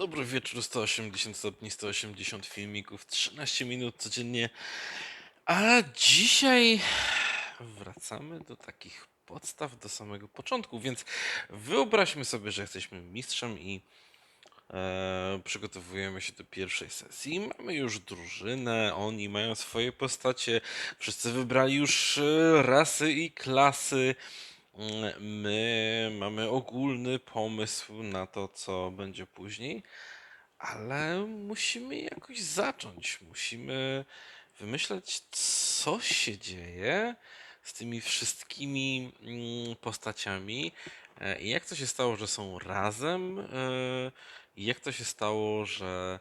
Dobry wieczór, 180 stopni, 180 filmików, 13 minut codziennie. A dzisiaj wracamy do takich podstaw do samego początku, więc wyobraźmy sobie, że jesteśmy mistrzem i e, przygotowujemy się do pierwszej sesji. Mamy już drużynę, oni mają swoje postacie, wszyscy wybrali już e, rasy i klasy. My mamy ogólny pomysł na to, co będzie później, ale musimy jakoś zacząć. Musimy wymyśleć, co się dzieje z tymi wszystkimi mm, postaciami e, i jak to się stało, że są razem e, i jak to się stało, że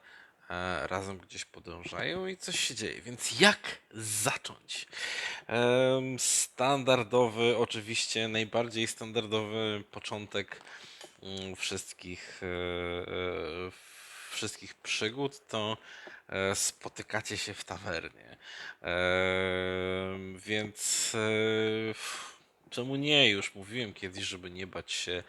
razem gdzieś podążają i coś się dzieje. Więc jak zacząć? Standardowy, oczywiście najbardziej standardowy początek mm, wszystkich, e, e, wszystkich przygód to e, spotykacie się w tawernie. Więc e, czemu nie? Już mówiłem kiedyś, żeby nie bać się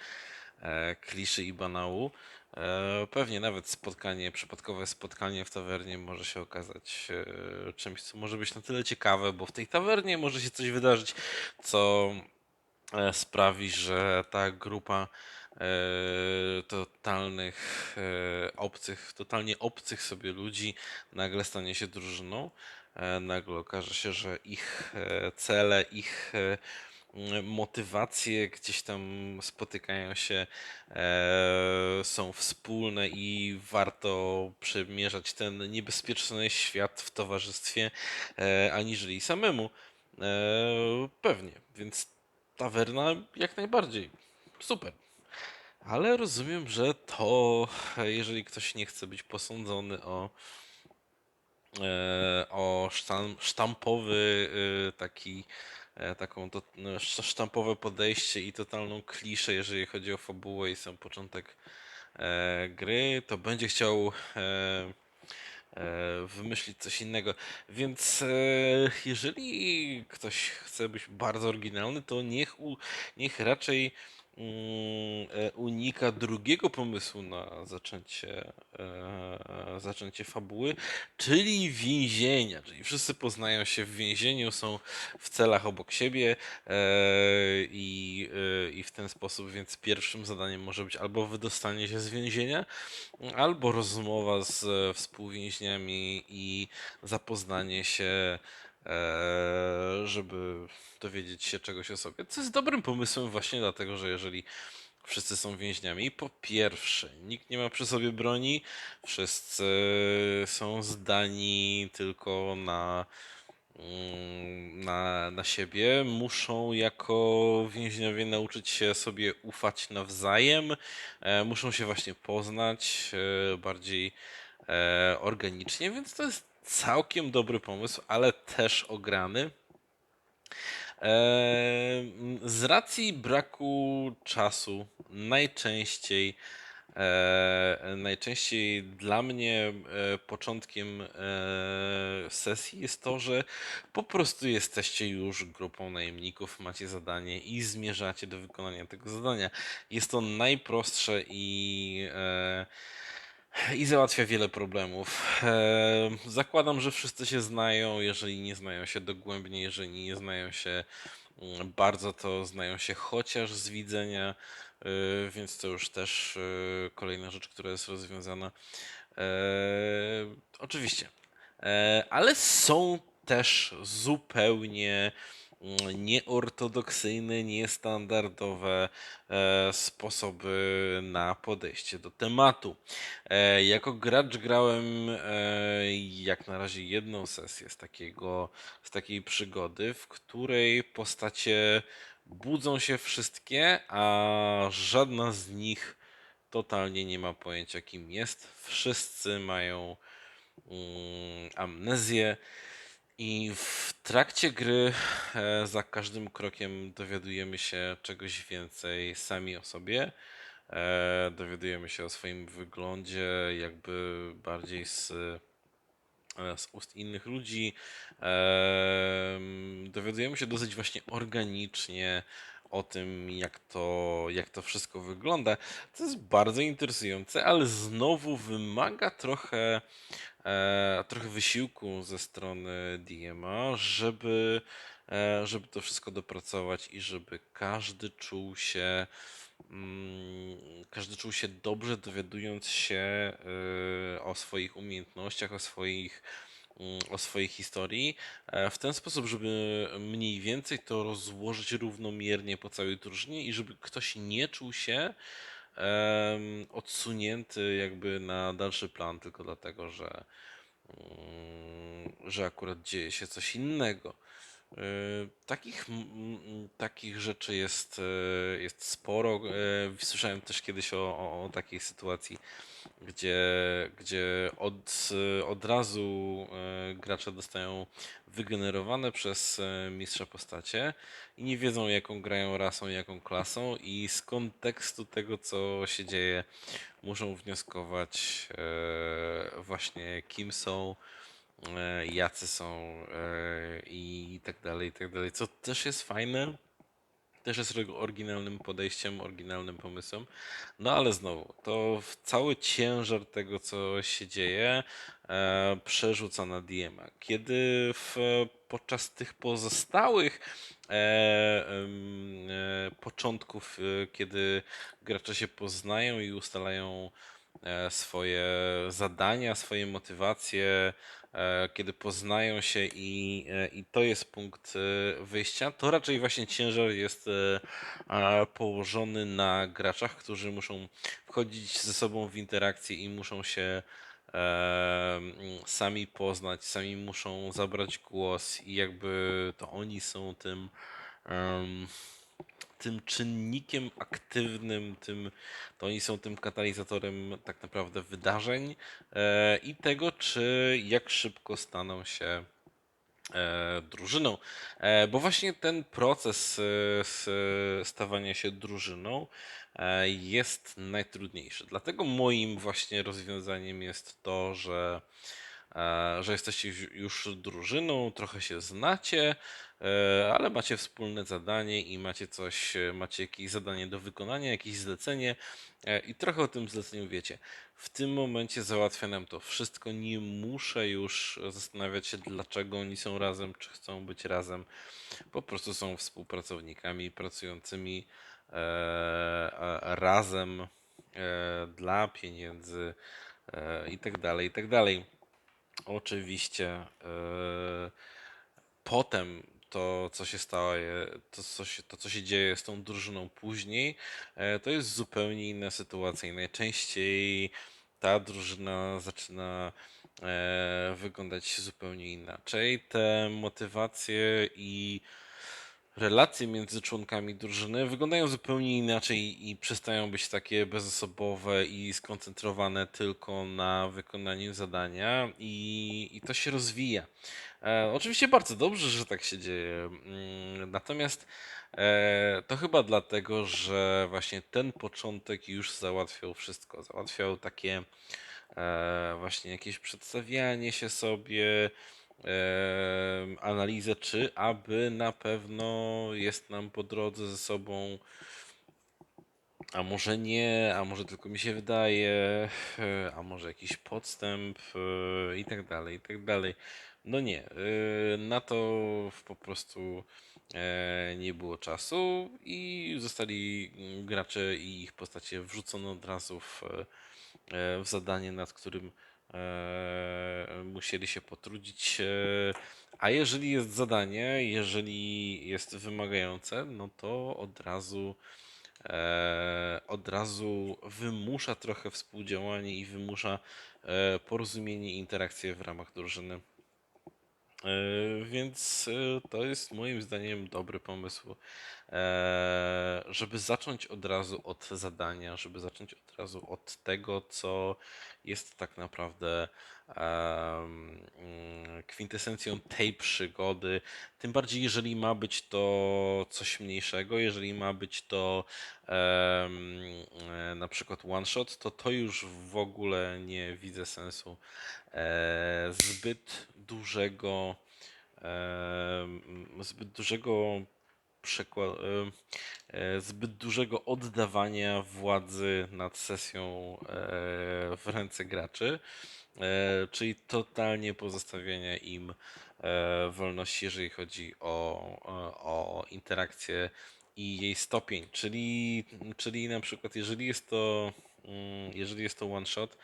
e, kliszy i banału. E, Pewnie nawet spotkanie, przypadkowe spotkanie w tawernie może się okazać e, czymś, co może być na tyle ciekawe, bo w tej tawernie może się coś wydarzyć, co e, sprawi, że ta grupa totalnych obcych, totalnie obcych sobie ludzi nagle stanie się drużyną. Nagle okaże się, że ich cele, ich motywacje gdzieś tam spotykają się, e, są wspólne i warto przemierzać ten niebezpieczny świat w towarzystwie, e, aniżeli samemu. E, pewnie, więc tawerna jak najbardziej. Super. Ale rozumiem, że to, jeżeli ktoś nie chce być posądzony o, o sztam, sztampowy taki, taką to, no, sz- sztampowe podejście i totalną kliszę, jeżeli chodzi o fabułę i sam początek e, gry, to będzie chciał e, e, wymyślić coś innego. Więc e, jeżeli ktoś chce być bardzo oryginalny, to niech, u, niech raczej e, unika drugiego pomysłu na zaczęcie, e, zaczęcie fabuły, czyli więzienia. Czyli wszyscy poznają się w więzieniu, są w celach obok siebie e, i, e, i w ten sposób, więc pierwszym zadaniem może być albo wydostanie się z więzienia, albo rozmowa z e, współwięźniami i zapoznanie się, e, żeby dowiedzieć się czegoś o sobie. Co jest dobrym pomysłem właśnie dlatego, że jeżeli wszyscy są więźniami, po pierwsze, nikt nie ma przy sobie broni, wszyscy są zdani tylko na mm, na, na siebie, muszą jako więźniowie nauczyć się sobie ufać nawzajem, e, muszą się właśnie poznać e, bardziej e, organicznie, więc to jest całkiem dobry pomysł, ale też ograny. Em, Z racji braku czasu, najczęściej, e, najczęściej dla mnie e, początkiem e, sesji jest to, że po prostu jesteście już grupą najemników, macie zadanie i zmierzacie do wykonania tego zadania. Jest to najprostsze i e, i załatwia wiele problemów. Eee, zakładam, że wszyscy się znają, jeżeli nie znają się dogłębnie, jeżeli nie znają się mm, bardzo, to znają się chociaż z widzenia, yy, więc to już też yy, kolejna rzecz, która jest rozwiązana. Oczywiście. Ale są też zupełnie nieortodoksyjne, niestandardowe e, sposoby na podejście do tematu. E, jako gracz grałem e, jak na razie jedną sesję z takiego, z takiej przygody, w której postacie budzą się wszystkie, a żadna z nich totalnie nie ma pojęcia kim jest. Wszyscy mają mm, amnezję i w trakcie gry e, za każdym krokiem dowiadujemy się czegoś więcej sami o sobie. E, dowiadujemy się o swoim wyglądzie, jakby bardziej z, e, z ust innych ludzi. Em, dowiadujemy się dosyć właśnie organicznie o tym, jak to, jak to wszystko wygląda. To jest bardzo interesujące, ale znowu wymaga trochę, e, trochę wysiłku ze strony DMA, żeby, e, żeby to wszystko dopracować i żeby każdy czuł się mm, każdy czuł się dobrze, dowiadując się y, o swoich umiejętnościach, o swoich, mm, o swojej historii, e, w ten sposób, żeby mniej więcej to rozłożyć równomiernie po całej drużynie i żeby ktoś nie czuł się odsunięty jakby na dalszy plan, tylko dlatego, że, mm, że akurat dzieje się coś innego. E, Takich, takich rzeczy jest, e, jest sporo. E, Słyszałem też kiedyś o, o, o takiej sytuacji, gdzie, gdzie od, od razu e, gracze dostają wygenerowane przez e, mistrza postacie i nie wiedzą jaką grają rasą, jaką klasą i z kontekstu tego co się dzieje muszą wnioskować e, właśnie kim są, jacy są i tak dalej, i tak dalej, co też jest fajne. Też jest oryginalnym podejściem, oryginalnym pomysłem. No ale znowu, to cały ciężar tego, co się dzieje, e, przerzuca na DM-a. Kiedy w, podczas tych pozostałych e, e, początków, e, kiedy gracze się poznają i ustalają e, swoje zadania, swoje motywacje, kiedy poznają się i, e, i to jest punkt e, wyjścia, to raczej właśnie ciężar jest e, położony na graczach, którzy muszą wchodzić ze sobą w interakcję i muszą się e, sami poznać, sami muszą zabrać głos i jakby to oni są tym tym czynnikiem aktywnym, tym, to oni są tym katalizatorem tak naprawdę wydarzeń e, i tego, czy jak szybko staną się e, drużyną. E, bo właśnie ten proces stawania się drużyną jest najtrudniejszy. Dlatego moim właśnie rozwiązaniem jest to, że że jesteście już drużyną, trochę się znacie, e, ale macie wspólne zadanie i macie coś, e, macie jakieś zadanie do wykonania, jakieś zlecenie e, i trochę o tym zleceniu wiecie. W tym momencie załatwia nam to wszystko. Nie muszę już zastanawiać się, dlaczego oni są razem, czy chcą być razem. Po prostu są współpracownikami pracującymi e, razem e, dla pieniędzy i tak dalej, i tak dalej. Oczywiście potem to, co się stało, to co się, to, co się dzieje z tą drużyną później, e, to jest zupełnie inna sytuacja i najczęściej ta drużyna zaczyna e, wyglądać zupełnie inaczej. Te motywacje i relacje między członkami drużyny wyglądają zupełnie inaczej i przestają być takie bezosobowe i skoncentrowane tylko na wykonaniu zadania i, i to się rozwija. E, oczywiście bardzo dobrze, że tak się dzieje. Mm, Natomiast e, to chyba dlatego, że właśnie ten początek już załatwiał wszystko. Załatwiał takie e, właśnie jakieś przedstawianie się sobie, analizę, czy aby na pewno jest nam po drodze ze sobą, a może nie, a może tylko mi się wydaje, e, a może jakiś podstęp e, i tak dalej, i tak dalej. No nie, e, na to po prostu nie było czasu i zostali mm, gracze i ich postacie wrzucone od razu w, w zadanie, nad którym musieli się potrudzić. e, A jeżeli jest zadanie, jeżeli jest wymagające, no to od razu e, od razu wymusza trochę współdziałanie i wymusza e, porozumienie i interakcje w ramach drużyny. E, Więc e, to jest moim zdaniem dobry pomysł, e, żeby zacząć od razu od zadania, żeby zacząć od razu od tego, co jest tak naprawdę mm, kwintesencją tej przygody. Tym bardziej, jeżeli ma być to coś mniejszego, jeżeli ma być to na przykład one shot, to to już w ogóle nie widzę sensu zbyt dużego zbyt dużego e, zbyt dużego oddawania władzy nad sesją e, w ręce graczy, e, czyli totalnie pozostawienia im wolności, jeżeli chodzi o, o, interakcję i jej stopień, czyli, czyli na przykład jeżeli jest to jeżeli jest to one shot,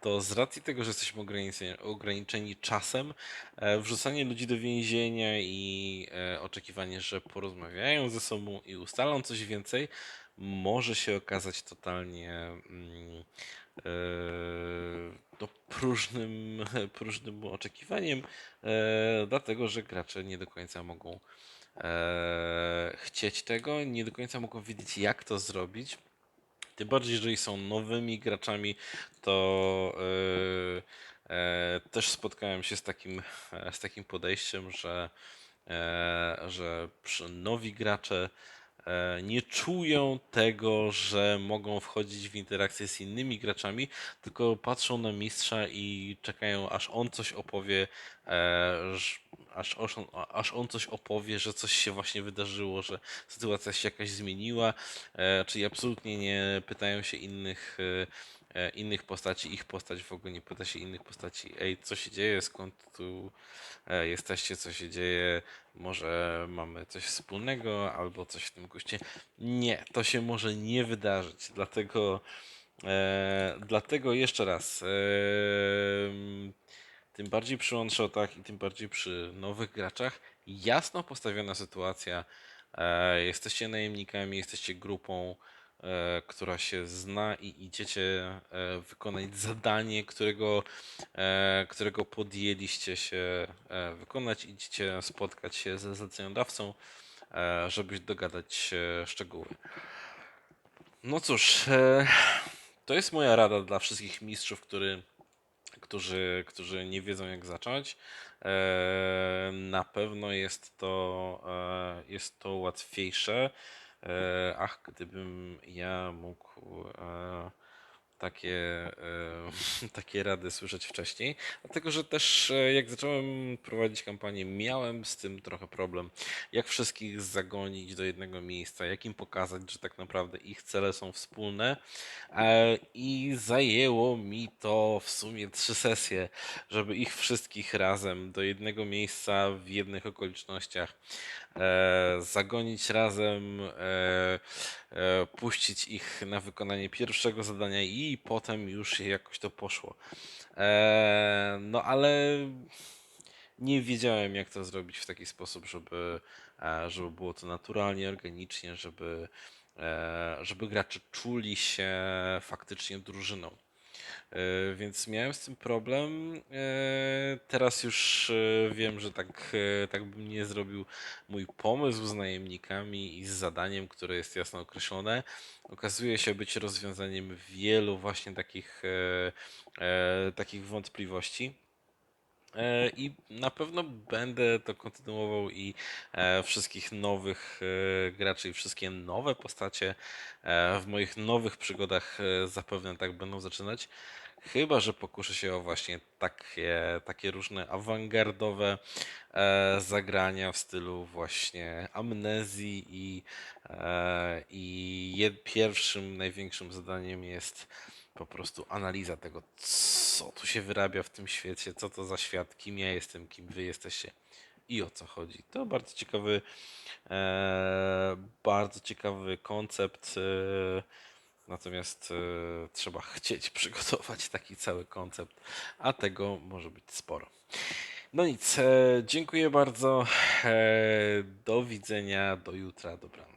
to z racji tego, że jesteśmy ograniczeni, ograniczeni czasem, e, wrzucanie ludzi do więzienia i e, oczekiwanie, że porozmawiają ze sobą i ustalą coś więcej, może się okazać totalnie mm, e, no, próżnym, próżnym oczekiwaniem, dlatego że gracze nie do końca mogą chcieć tego, nie do końca mogą wiedzieć, jak to zrobić. Tym bardziej, jeżeli są nowymi graczami, to e, e, też spotkałem się z takim, z takim podejściem, że, e, że nowi gracze nie czują tego, że mogą wchodzić w interakcję z innymi graczami, tylko patrzą na mistrza i czekają, aż on coś opowie, aż, aż, on, aż on coś opowie, że coś się właśnie wydarzyło, że sytuacja się jakaś zmieniła, e, czyli absolutnie nie pytają się innych, e, e, innych postaci, ich postać w ogóle nie pyta się innych postaci, ej, co się dzieje, skąd tu e, jesteście, co się dzieje, może mamy coś wspólnego, albo coś w tym guście. Nie, to się może nie wydarzyć, dlatego, e, dlatego jeszcze raz, em, tym bardziej przy one-shotach i tym bardziej przy nowych graczach, jasno postawiona sytuacja, e, jesteście najemnikami, jesteście grupą, e, która się zna i idziecie e, wykonać zadanie, którego, którego podjęliście się wykonać, idziecie spotkać się ze zleceniodawcą, żeby dogadać szczegóły. No cóż, to jest moja rada dla wszystkich mistrzów, który, którzy, którzy nie wiedzą jak zacząć. E, Na pewno jest to, e, jest to łatwiejsze. E, Ach, gdybym ja mógł takie, e, takie rady słyszeć wcześniej. Dlatego, że też e, jak zacząłem prowadzić kampanię, miałem z tym trochę problem. Jak wszystkich zagonić do jednego miejsca, jak im pokazać, że tak naprawdę ich cele są wspólne. E, I zajęło mi to w sumie trzy sesje, żeby ich wszystkich razem do jednego miejsca w jednych okolicznościach e, zagonić razem, e, e, puścić ich na wykonanie pierwszego zadania i potem już jakoś to poszło. No ale nie wiedziałem jak to zrobić w taki sposób, żeby, żeby było to naturalnie, organicznie, żeby, żeby gracze czuli się faktycznie drużyną. E, Więc miałem z tym problem. E, Teraz już e, wiem, że tak, tak bym nie zrobił. Mój pomysł z najemnikami i z zadaniem, które jest jasno określone, okazuje się być rozwiązaniem wielu właśnie takich, takich wątpliwości. E, I na pewno będę to kontynuował i e, wszystkich nowych e, graczy i wszystkie nowe postacie w moich nowych przygodach zapewne tak będą zaczynać. Chyba, że pokuszę się o właśnie takie, takie różne awangardowe zagrania w stylu właśnie amnezji i, i pierwszym, największym zadaniem jest po prostu analiza tego, co tu się wyrabia w tym świecie, co to za świat, kim ja jestem, kim wy jesteście i o co chodzi. To bardzo ciekawy, e, bardzo ciekawy koncept. E, natomiast e, trzeba chcieć przygotować taki cały koncept, a tego może być sporo. No nic, e, dziękuję bardzo. E, do widzenia, do jutra, dobranoc.